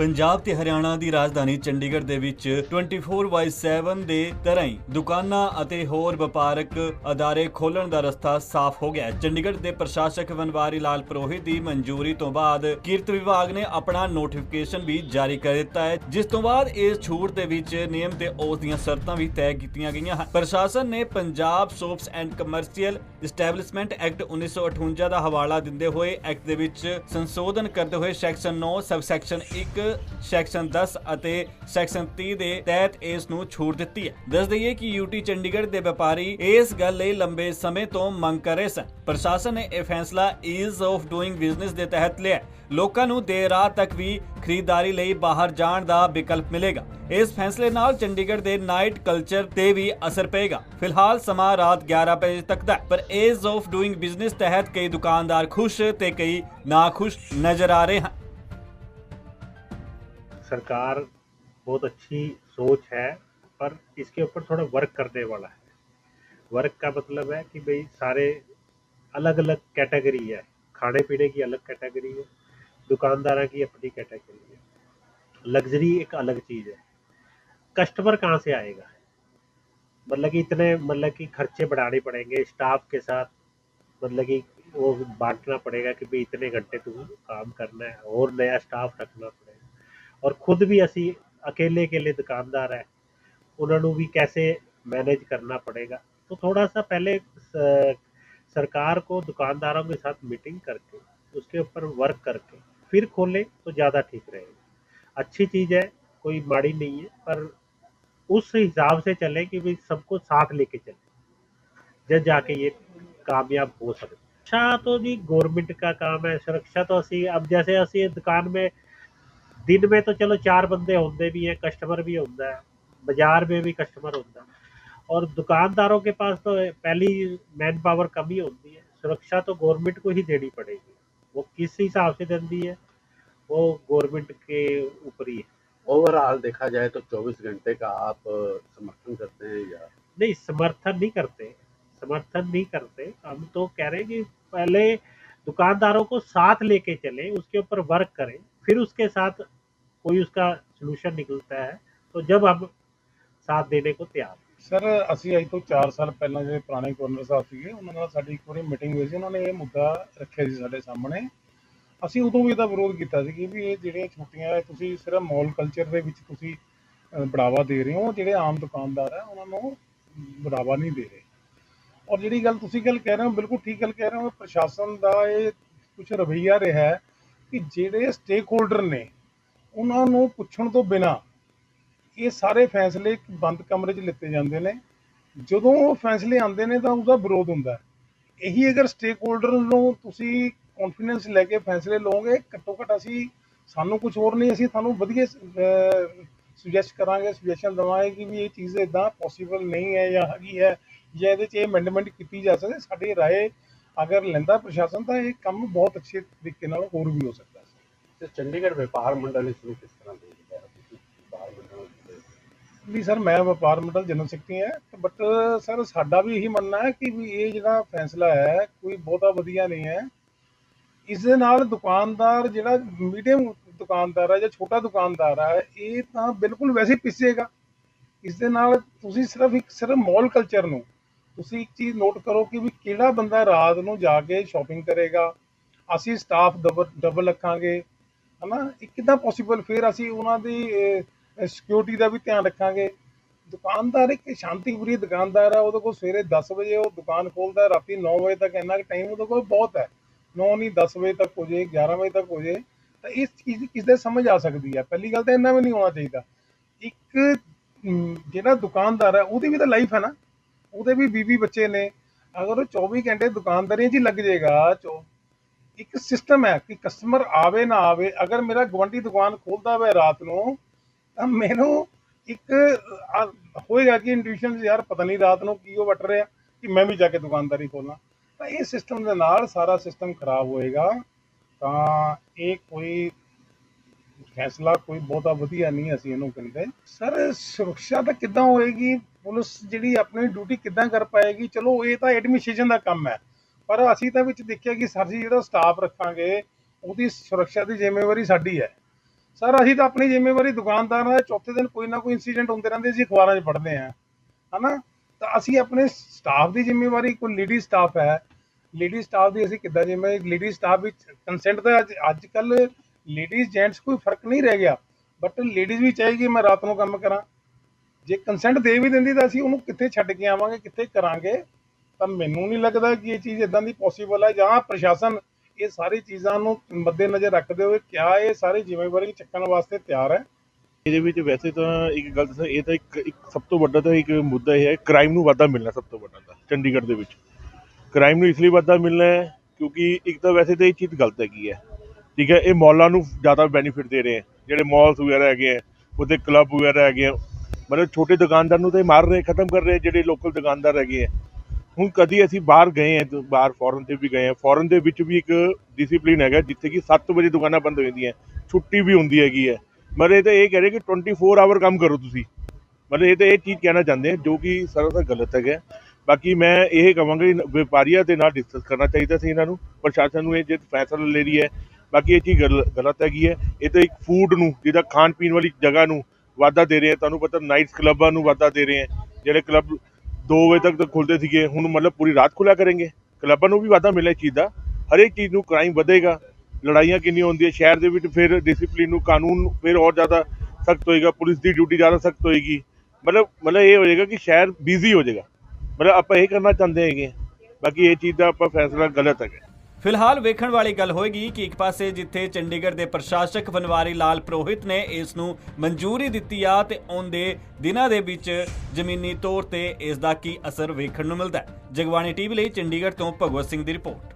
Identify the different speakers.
Speaker 1: ਪੰਜਾਬ ਤੇ ਹਰਿਆਣਾ ਦੀ ਰਾਜਧਾਨੀ ਚੰਡੀਗੜ੍ਹ ਦੇ ਵਿੱਚ 24/7 ਦੇ ਤਰ੍ਹਾਂ ਹੀ ਦੁਕਾਨਾਂ ਅਤੇ ਹੋਰ ਵਪਾਰਕ ਅਦਾਰੇ ਖੋਲਣ ਦਾ ਰਸਤਾ ਸਾਫ਼ ਹੋ ਗਿਆ ਹੈ। ਚੰਡੀਗੜ੍ਹ ਦੇ ਪ੍ਰਸ਼ਾਸਕ ਵਨਵਾਰੀ ਲਾਲ ਪ੍ਰੋਹਿਤ ਦੀ ਮਨਜ਼ੂਰੀ ਤੋਂ ਬਾਅਦ ਕਿਰਤ ਵਿਭਾਗ ਨੇ ਆਪਣਾ ਨੋਟੀਫਿਕੇਸ਼ਨ ਵੀ ਜਾਰੀ ਕਰ ਦਿੱਤਾ ਹੈ, ਜਿਸ ਤੋਂ ਬਾਅਦ ਇਸ ਛੂਟ ਦੇ ਵਿੱਚ ਨਿਯਮ ਤੇ ਉਸ ਦੀਆਂ ਸ਼ਰਤਾਂ ਵੀ ਤੈਅ ਕੀਤੀਆਂ ਗਈਆਂ ਹਨ। ਪ੍ਰਸ਼ਾਸਨ ਨੇ Punjab shops and commercial establishment act 1958 ਦਾ ਹਵਾਲਾ ਦਿੰਦੇ ਹੋਏ ਐਕਟ ਦੇ ਵਿੱਚ ਸੰਸ਼ੋਧਨ ਕਰਦੇ ਹੋਏ ਸੈਕਸ਼ਨ 9 ਸਬ ਸੈਕਸ਼ਨ 1 ਸੈਕਸ਼ਨ 10 ਅਤੇ ਸੈਕਸ਼ਨ 30 ਦੇ ਤਹਿਤ ਇਸ ਨੂੰ ਛੂਟ ਦਿੱਤੀ ਹੈ। ਦੱਸ ਦਈਏ ਕਿ ਯੂਟੀ ਚੰਡੀਗੜ੍ਹ ਦੇ ਵਪਾਰੀ ਇਸ ਗੱਲ ਲਈ ਲੰਬੇ ਸਮੇਂ ਤੋਂ ਮੰਗ ਕਰ ਰਹੇ ਸਨ। ਪ੍ਰਸ਼ਾਸਨ ਨੇ ਇਹ ਫੈਸਲਾ ਈਜ਼ ਆਫ ਡੂਇੰਗ ਬਿਜ਼ਨਸ ਦੇ ਤਹਿਤ ਲਿਆ ਲੋਕਾਂ ਨੂੰ ਦੇਰ ਰਾਤ ਤੱਕ ਵੀ ਖਰੀਦਦਾਰੀ ਲਈ ਬਾਹਰ ਜਾਣ ਦਾ ਵਿਕਲਪ ਮਿਲੇਗਾ। ਇਸ ਫੈਸਲੇ ਨਾਲ ਚੰਡੀਗੜ੍ਹ ਦੇ ਨਾਈਟ ਕਲਚਰ ਤੇ ਵੀ ਅਸਰ ਪਏਗਾ। ਫਿਲਹਾਲ ਸਮਾਂ ਰਾਤ 11 ਵਜੇ ਤੱਕ ਦਾ ਪਰ ਏਜ ਆਫ ਡੂਇੰਗ ਬਿਜ਼ਨਸ ਤਹਿਤ ਕਈ ਦੁਕਾਨਦਾਰ ਖੁਸ਼ ਤੇ ਕਈ ਨਾਖੁਸ਼ ਨਜ਼ਰ ਆ ਰਹੇ ਹਨ।
Speaker 2: सरकार बहुत अच्छी सोच है, पर इसके ऊपर थोड़ा वर्क करने वाला है। वर्क का मतलब है कि भाई सारे अलग अलग कैटेगरी है। खाने पीने की अलग कैटेगरी है, दुकानदारा की अपनी कैटेगरी है। लग्जरी एक अलग चीज़ है। कस्टमर कहाँ से आएगा? मतलब कि इतने मतलब कि खर्चे बढ़ाने पड़ेंगे स्टाफ के साथ। मतलब कि वो बांटना पड़ेगा कि भाई इतने घंटे तुम काम करना है और नया स्टाफ रखना पड़ेगा। और खुद भी ਅਸੀਂ अकेले अकेले दुकानदार है उन्होंने भी कैसे मैनेज करना पड़ेगा तो थोड़ा सा पहले स- सरकार को दुकानदारों के साथ मीटिंग करके उसके ऊपर वर्क करके फिर खोले तो ज़्यादा ठीक रहेगा अच्छी चीज़ है कोई माड़ी नहीं है पर उस हिसाब से चले कि भाई सबको साथ लेके चले जब जाके ये कामयाब हो सकते सुरक्षा तो जी गवर्नमेंट का काम है सुरक्षा तो ਅਸੀਂ अब जैसे ਅਸੀਂ दुकान में दिन में तो चलो चार बंदे होंगे भी हैं कस्टमर भी होता है बाज़ार में भी कस्टमर होता है। और दुकानदारों के पास तो पहली मैन पावर कम ही होती है सुरक्षा तो गवर्नमेंट को ही देनी पड़ेगी। वो किस हिसाब से देती है वो गवर्नमेंट के ऊपर ही है।
Speaker 3: ओवरऑल देखा जाए तो 24 घंटे का आप समर्थन करते हैं या?
Speaker 2: नहीं समर्थन नहीं करते समर्थन नहीं करते। हम तो कह रहे हैं कि पहले दुकानदारों को साथ लेके चले उसके ऊपर वर्क करें फिर उसके साथ कोई उसका सोल्यूशन निकलता है तो जब हम साथ देने को तैयार हैं।
Speaker 4: ਸਰ ਅਸੀਂ ਅੱਜ ਤੋਂ 4 ਸਾਲ ਪਹਿਲਾਂ ਜਿਹੜੇ ਪੁਰਾਣੇ ਗਵਰਨਰ ਸਾਹਿਬ ਸੀਗੇ ਉਹਨਾਂ ਨਾਲ ਸਾਡੀ ਇੱਕ ਵਾਰੀ ਮੀਟਿੰਗ ਹੋਈ ਸੀ ਉਹਨਾਂ ਨੇ ਇਹ ਮੁੱਦਾ ਰੱਖਿਆ ਸੀ ਸਾਡੇ ਸਾਹਮਣੇ ਅਸੀਂ ਉਦੋਂ ਵੀ ਇਹਦਾ ਵਿਰੋਧ ਕੀਤਾ ਸੀ ਕਿ ਵੀ ਇਹ ਜਿਹੜੀਆਂ ਛੁੱਟੀਆਂ ਹੈ ਤੁਸੀਂ ਸਿਰਫ ਮਾਲ ਕਲਚਰ ਦੇ ਵਿੱਚ ਤੁਸੀਂ ਅ, ਬੜਾਵਾ ਦੇ ਰਹੇ ਹੋ ਜਿਹੜੇ ਆਮ ਦੁਕਾਨਦਾਰ ਹੈ ਉਹਨਾਂ ਨੂੰ ਬੜਾਵਾ ਨਹੀਂ ਦੇ ਰਹੇ ਔਰ ਜਿਹੜੀ ਗੱਲ ਤੁਸੀਂ ਗੱਲ ਕਹਿ ਰਹੇ ਹੋ, ਬਿਲਕੁਲ ਠੀਕ ਗੱਲ ਕਹਿ ਰਹੇ ਹੋ ਪ੍ਰਸ਼ਾਸਨ ਦਾ ਇਹ ਕੁਝ ਰਵੱਈਆ ਰਿਹਾ ਹੈ ਕਿ ਜਿਹੜੇ ਸਟੇਕ ਹੋਲਡਰ ਨੇ, ਉਹਨਾਂ ਨੂੰ ਪੁੱਛਣ ਤੋਂ ਬਿਨਾਂ ਇਹ ਸਾਰੇ ਫੈਸਲੇ ਬੰਦ ਕਮਰੇ 'ਚ ਲਿੱਤੇ ਜਾਂਦੇ ਨੇ। ਜਦੋਂ ਉਹ ਫੈਸਲੇ ਆਉਂਦੇ ਨੇ ਤਾਂ ਉਹਦਾ ਵਿਰੋਧ ਹੁੰਦਾ ਹੈ। ਇਹੀ ਅਗਰ ਸਟੇਕ ਹੋਲਡਰ ਨੂੰ ਤੁਸੀਂ ਕੌਨਫੀਡੈਂਸ ਲੈ ਕੇ ਫੈਸਲੇ ਲਓਗੇ, ਘੱਟੋ ਘੱਟ ਅਸੀਂ, ਸਾਨੂੰ ਕੁਝ ਹੋਰ ਨਹੀਂ, ਅਸੀਂ ਤੁਹਾਨੂੰ ਵਧੀਆ ਸੁਜੈਸਟ ਕਰਾਂਗੇ ਸੁਜੈਸ਼ਨ ਦਵਾਂਗੇ ਕਿ ਵੀ ਇਹ ਚੀਜ਼ ਇਦਾਂ ਪੋਸੀਬਲ ਨਹੀਂ ਹੈ ਜਾਂ ਹੈਗੀ ਹੈ। ਜਾਂ ਇਹਦੇ 'ਚ ਇਹ ਅਮੈਂਡਮੈਂਟ ਕੀਤੀ ਜਾ ਸਕਦੀ ਸਾਡੀ ਰਾਏ ਅਗਰ ਲੈਂਦਾ ਪ੍ਰਸ਼ਾਸਨ ਤਾਂ ਇਹ ਕੰਮ ਬਹੁਤ ਅੱਛੇ ਤਰੀਕੇ ਨਾਲ ਹੋਰ ਵੀ ਹੋ ਸਕਦਾ ਸੀ।
Speaker 3: ਤੇ ਚੰਡੀਗੜ੍ਹ ਵਪਾਰ ਮੰਡਲ ਇਸ ਨੂੰ ਕਿਸ ਤਰ੍ਹਾਂ ਦੇਖਦਾ ਹੈ ਵਪਾਰ ਮੰਡਲ
Speaker 4: ਵੀ ਸਰ ਮੈਂ ਵਪਾਰ ਮੰਡਲ ਜਨਰਲ ਸੈਕਟਰੀ ਹਾਂ ਬਟ ਸਰ ਸਾਡਾ ਵੀ ਇਹੀ ਮੰਨਣਾ ਹੈ ਕਿ ਵੀ ਇਹ ਜਿਹੜਾ ਫੈਸਲਾ ਹੈ ਕੋਈ ਬਹੁਤਾ ਵਧੀਆ ਨਹੀਂ ਹੈ। ਇਸ ਦੇ ਨਾਲ ਦੁਕਾਨਦਾਰ ਜਿਹੜਾ ਮੀਡੀਅਮ ਦੁਕਾਨਦਾਰ ਹੈ ਜਾਂ ਛੋਟਾ ਦੁਕਾਨਦਾਰ ਹੈ ਇਹ ਤਾਂ ਬਿਲਕੁਲ ਵੈਸੇ ਪਿਸੇਗਾ ਇਸ ਦੇ ਨਾਲ ਤੁਸੀਂ ਸਿਰਫ ਇੱਕ ਸਿਰਫ ਮਾਲ ਕਲਚਰ ਨੂੰ ਤੁਸੀਂ ਇੱਕ ਚੀਜ਼ ਨੋਟ ਕਰੋ ਕਿ ਵੀ ਕਿਹੜਾ ਬੰਦਾ ਰਾਤ ਨੂੰ ਜਾ ਕੇ ਸ਼ਾਪਿੰਗ ਕਰੇਗਾ? ਅਸੀਂ ਸਟਾਫ ਡਬਲ ਰੱਖਾਂਗੇ, ਹਨਾ? ਇਹ ਕਿੱਦਾਂ ਪੋਸੀਬਲ ਫਿਰ ਅਸੀਂ ਉਹਨਾਂ ਦੀ ਸਿਕਿਉਰਿਟੀ ਦਾ ਵੀ ਧਿਆਨ ਰੱਖਾਂਗੇ। ਦੁਕਾਨਦਾਰ ਇੱਕ ਸ਼ਾਂਤੀਪੁਰੀ ਦੁਕਾਨਦਾਰ ਹੈ ਉਹਦੇ ਕੋਲ ਸਵੇਰੇ 10 ਵਜੇ ਉਹ ਦੁਕਾਨ ਖੋਲਦਾ, ਰਾਤੀ 9 ਵਜੇ ਤੱਕ ਇੰਨਾ ਕੁ ਟਾਈਮ ਉਹਦੇ ਕੋਲ ਬਹੁਤ ਹੈ। 9 ਨਹੀਂ 10 ਵਜੇ ਤੱਕ ਹੋ ਜੇ 11 ਵਜੇ ਤੱਕ ਹੋ ਜੇ, ਤਾਂ ਇਸ ਚੀਜ਼ ਕਿਸ ਦੇ ਸਮਝ ਆ ਸਕਦੀ ਹੈ ਪਹਿਲੀ ਗੱਲ ਤਾਂ ਇੰਨਾ ਵੀ ਨਹੀਂ ਹੋਣਾ ਚਾਹੀਦਾ। ਇੱਕ ਜਿਹੜਾ ਦੁਕਾਨਦਾਰ ਹੈ ਉਹਦੀ ਵੀ ਤਾਂ ਲਾਈਫ ਹੈ ਨਾ। ਉਹਦੇ ਵੀ ਬੀਬੀ ਬੱਚੇ ਨੇ। ਅਗਰ ਉਹ 24 ਘੰਟੇ ਦੁਕਾਨਦਾਰੀ 'ਚ ਹੀ ਲੱਗ ਜਾਏਗਾ, ਚੋ, ਇੱਕ ਸਿਸਟਮ ਹੈ ਕਿ ਕਸਟਮਰ ਆਵੇ ਨਾ ਆਵੇ, ਅਗਰ ਮੇਰਾ ਗਵੰਡੀ ਦੁਕਾਨ ਖੋਲਦਾ ਹੋਵੇ ਰਾਤ ਨੂੰ, ਤਾਂ ਮੈਨੂੰ ਇੱਕ ਹੋਏਗਾ ਕਿ ਇੰਟੂਇਸ਼ਨ ਯਾਰ ਪਤਾ ਨਹੀਂ ਰਾਤ ਨੂੰ ਕੀ ਉਹ ਵਟ ਰਿਹਾ, ਕਿ ਮੈਂ ਵੀ ਜਾ ਕੇ ਦੁਕਾਨਦਾਰੀ ਖੋਲਾਂ। ਤਾਂ ਇਹ ਸਿਸਟਮ ਦੇ ਨਾਲ ਸਾਰਾ ਸਿਸਟਮ ਖਰਾਬ ਹੋਏਗਾ। ਤਾਂ ਇਹ ਕੋਈ ਫੈਸਲਾ ਕੋਈ ਬਹੁਤਾ ਵਧੀਆ ਨਹੀਂ ਅਸੀਂ ਇਹਨੂੰ ਕਹਿੰਦੇ। ਸਰ, ਸੁਰੱਖਿਆ ਤਾਂ ਕਿੱਦਾਂ ਹੋਏਗੀ? ਪੁਲਿਸ ਜਿਹੜੀ ਆਪਣੀ ਡਿਊਟੀ ਕਿੱਦਾਂ ਕਰ ਪਾਏਗੀ? ਚਲੋ, ਇਹ ਤਾਂ ਐਡਮਿਨਿਸਟ੍ਰੇਸ਼ਨ ਦਾ ਕੰਮ ਹੈ। ਪਰ ਅਸੀਂ ਤਾਂ ਵਿੱਚ ਦੇਖਿਆ ਕਿ ਸਰ ਜੀ, ਜਿਹੜਾ ਸਟਾਫ ਰੱਖਾਂਗੇ, ਉਹਦੀ ਸੁਰੱਖਿਆ ਦੀ ਜ਼ਿੰਮੇਵਾਰੀ ਸਾਡੀ ਹੈ। ਸਰ, ਅਸੀਂ ਤਾਂ ਆਪਣੀ ਜ਼ਿੰਮੇਵਾਰੀ ਦੁਕਾਨਦਾਰਾਂ ਦਾ ਚੌਥੇ ਦਿਨ ਕੋਈ ਨਾ ਕੋਈ ਇਨਸੀਡੈਂਟ ਹੁੰਦੇ ਰਹਿੰਦੇ ਸੀ ਅਖਬਾਰਾਂ 'ਚ ਪੜ੍ਹਦੇ ਆ ਹਨਾ? ਤਾਂ ਅਸੀਂ ਆਪਣੇ ਸਟਾਫ ਦੀ ਜ਼ਿੰਮੇਵਾਰੀ, ਕੋਈ ਲੇਡੀ ਸਟਾਫ ਹੈ। ਲੇਡੀ ਸਟਾਫ ਦੀ ਅਸੀਂ ਕਿੱਦਾਂ ਜਿਵੇਂ ਲੇਡੀ ਸਟਾਫ ਵਿੱਚ ਕੰਸੈਂਟ ਦਾ ਅੱਜ ਅੱਜ ਕੱਲ ਲੇਡੀਜ਼ ਜੈਂਟਸ ਕੋਈ ਫ਼ਰਕ ਨਹੀਂ ਰਹਿ ਗਿਆ ਬਟ ਲੇਡੀਜ਼ ਵੀ ਚਾਹੇਗੀ ਮੈਂ ਰਾਤ ਨੂੰ ਕੰਮ ਕਰਾਂ। ਜੇ ਕੰਸੈਂਟ ਦੇ ਵੀ ਦਿੰਦੀ ਤਾਂ ਅਸੀਂ ਉਹਨੂੰ ਕਿੱਥੇ ਛੱਡ ਕੇ ਆਵਾਂਗੇ, ਕਿੱਥੇ ਕਰਾਂਗੇ, ਤਾਂ ਮੈਨੂੰ ਨਹੀਂ ਲੱਗਦਾ ਕਿ ਇਹ ਚੀਜ਼ ਇਦਾਂ ਦੀ ਪੋਸੀਬਲ ਹੈ ਜਾਂ ਪ੍ਰਸ਼ਾਸਨ ਇਹ ਸਾਰੀ ਚੀਜ਼ਾਂ ਨੂੰ ਮੱਦੇਨਜ਼ਰ ਰੱਖਦੇ ਹੋਏ ਕਿਆ ਇਹ ਸਾਰੀ ਜ਼ਿੰਮੇਵਾਰੀ ਚੱਕਣ ਵਾਸਤੇ ਤਿਆਰ ਹੈ।
Speaker 5: ਇਹਦੇ ਵਿੱਚ ਵੈਸੇ ਤਾਂ ਇੱਕ ਗੱਲ ਦੱਸਾਂ, ਇਹ ਤਾਂ ਇੱਕ ਇੱਕ ਸਭ ਤੋਂ ਵੱਡਾ ਤਾਂ ਇੱਕ ਮੁੱਦਾ ਇਹ ਹੈ ਕ੍ਰਾਈਮ ਨੂੰ ਵਾਧਾ ਮਿਲਣਾ ਸਭ ਤੋਂ ਵੱਡਾ ਤਾਂ, ਚੰਡੀਗੜ੍ਹ ਦੇ ਵਿੱਚ। ਕ੍ਰਾਈਮ ਨੂੰ ਇਸ ਲਈ ਵਾਧਾ ਮਿਲਣਾ ਹੈ ਕਿਉਂਕਿ ਇੱਕ ਤਾਂ ਵੈਸੇ ਤਾਂ ਇਹ ਚੀਜ਼ ਗਲਤ ਹੈਗੀ ਹੈ। ਠੀਕ ਹੈ, ਇਹ ਮੌਲਾਂ ਨੂੰ ਜ਼ਿਆਦਾ ਬੈਨੀਫਿਟ ਦੇ ਰਹੇ ਹੈ। ਜਿਹੜੇ ਮਾਲਸ ਵਗੈਰਾ ਹੈਗੇ ਹੈ, ਉਹਦੇ ਕਲੱਬ ਵਗੈਰਾ ਹੈਗੇ ਆ ਮਤਲਬ ਛੋਟੇ ਦੁਕਾਨਦਾਰ ਨੂੰ ਤਾਂ ਇਹ ਮਾਰ ਰਹੇ, ਖਤਮ ਕਰ ਰਹੇ ਜਿਹੜੇ ਲੋਕਲ ਦੁਕਾਨਦਾਰ ਹੈਗੇ ਹੈ। ਹੁਣ ਕਦੀ ਅਸੀਂ ਬਾਹਰ ਗਏ ਹਾਂ ਬਾਹਰ ਫੋਰਨ ਤੇ ਵੀ ਗਏ ਹਾਂ ਫੋਰਨ ਦੇ ਵਿੱਚ ਵੀ ਇੱਕ ਡਿਸਪਲਿਨ ਹੈਗਾ, ਜਿੱਥੇ ਕਿ 7 ਵਜੇ ਦੁਕਾਨਾਂ ਬੰਦ ਹੋ ਜਾਂਦੀਆਂ ਛੁੱਟੀ ਵੀ ਹੁੰਦੀ ਹੈਗੀ ਹੈ। ਮਤਲਬ ਇਹ ਤਾਂ ਇਹ ਕਹਿ ਰਹੇ ਕਿ 24 ਆਵਰ ਕੰਮ ਕਰੋ ਤੁਸੀਂ। ਮਤਲਬ ਇਹ ਤਾਂ ਇਹ ਚੀਜ਼ ਕਹਿਣਾ ਚਾਹੁੰਦੇ ਆ ਜੋ ਕਿ ਸਰਾਸਰ ਗਲਤ ਹੈਗਾ ਬਾਕੀ ਮੈਂ ਇਹ ਕਹਾਂਗਾ ਵਪਾਰੀਆਂ ਦੇ ਨਾਲ ਡਿਸਕਸ ਕਰਨਾ ਚਾਹੀਦਾ ਸੀ ਇਹਨਾਂ ਨੂੰ, ਪ੍ਰਸ਼ਾਸਨ ਨੂੰ ਇਹ ਜੇ ਫੈਸਲਾ ਲੈ ਰਹੀ ਹੈ ਬਾਕੀ ਇਹ ਚੀਜ਼ ਗਲ- ਗਲਤ ਹੈਗੀ ਹੈ। ਇਹ ਤਾਂ ਇੱਕ ਫੂਡ ਨੂੰ, ਜਿਹਦਾ ਖਾਣ ਪੀਣ ਵਾਲੀ ਜਗ੍ਹਾ ਨੂੰ ਵਾਧਾ ਦੇ ਰਹੇ ਆ। ਤੁਹਾਨੂੰ ਪਤਾ ਨਾਈਟਸ ਕਲੱਬਾਂ ਨੂੰ ਵਾਧਾ ਦੇ ਰਹੇ ਆ। ਜਿਹੜੇ ਕਲੱਬ 2 ਵਜੇ ਤੱਕ ਤਾਂ ਖੁੱਲਦੇ ਸੀਗੇ, ਹੁਣ ਮਤਲਬ ਪੂਰੀ ਰਾਤ ਖੁੱਲਿਆ ਕਰਨਗੇ। ਕਲੱਬਾਂ ਨੂੰ ਵੀ ਵਾਧਾ ਮਿਲਿਆ ਇਸ ਚੀਜ਼ ਦਾ। ਹਰੇਕ ਚੀਜ਼ ਨੂੰ ਕ੍ਰਾਈਮ ਵਧੇਗਾ। ਲੜਾਈਆਂ ਕਿੰਨੀਆਂ ਹੁੰਦੀਆਂ, ਸ਼ਹਿਰ ਦੇ ਵਿੱਚ ਫਿਰ ਡਿਸਪਲਿਨ ਨੂੰ, ਕਾਨੂੰਨ ਫਿਰ ਹੋਰ ਜ਼ਿਆਦਾ ਸਖਤ ਹੋਏਗਾ। ਪੁਲਿਸ ਦੀ ਡਿਊਟੀ ਜ਼ਿਆਦਾ ਸਖਤ ਹੋਏਗੀ। ਮਤਲਬ ਮਤਲਬ ਇਹ ਹੋ ਜਾਏਗਾ ਕਿ ਸ਼ਹਿਰ ਬਿਜ਼ੀ ਹੋ ਜਾਏਗਾ ਮਤਲਬ ਆਪਾਂ ਇਹ ਕਰਨਾ ਚਾਹੁੰਦੇ ਹੈਗੇ ਹਾਂ। ਬਾਕੀ ਇਹ ਚੀਜ਼ ਦਾ ਆਪਾਂ ਫੈਸਲਾ ਗਲਤ ਹੈਗਾ।
Speaker 1: ਫਿਲਹਾਲ ਵੇਖਣ ਵਾਲੀ ਗੱਲ ਹੋਏਗੀ ਕਿ ਇੱਕ ਪਾਸੇ ਜਿੱਥੇ ਚੰਡੀਗੜ੍ਹ ਦੇ ਪ੍ਰਸ਼ਾਸਕ ਬਨਵਾਰੀ ਲਾਲ ਪ੍ਰੋਹਿਤ ਨੇ ਇਸ ਨੂੰ ਮਨਜ਼ੂਰੀ ਦਿੱਤੀ ਆ ਤੇ ਆਉਂਦੇ ਦਿਨਾਂ ਦੇ ਵਿੱਚ ਜ਼ਮੀਨੀ ਤੌਰ ਤੇ ਇਸ ਦਾ ਕੀ ਅਸਰ ਵੇਖਣ ਨੂੰ ਮਿਲਦਾ ਹੈ। ਜਗਬਾਣੀ ਟੀਵੀ ਲਈ ਚੰਡੀਗੜ੍ਹ ਤੋਂ ਭਗਵਤ ਸਿੰਘ ਦੀ ਰਿਪੋਰਟ।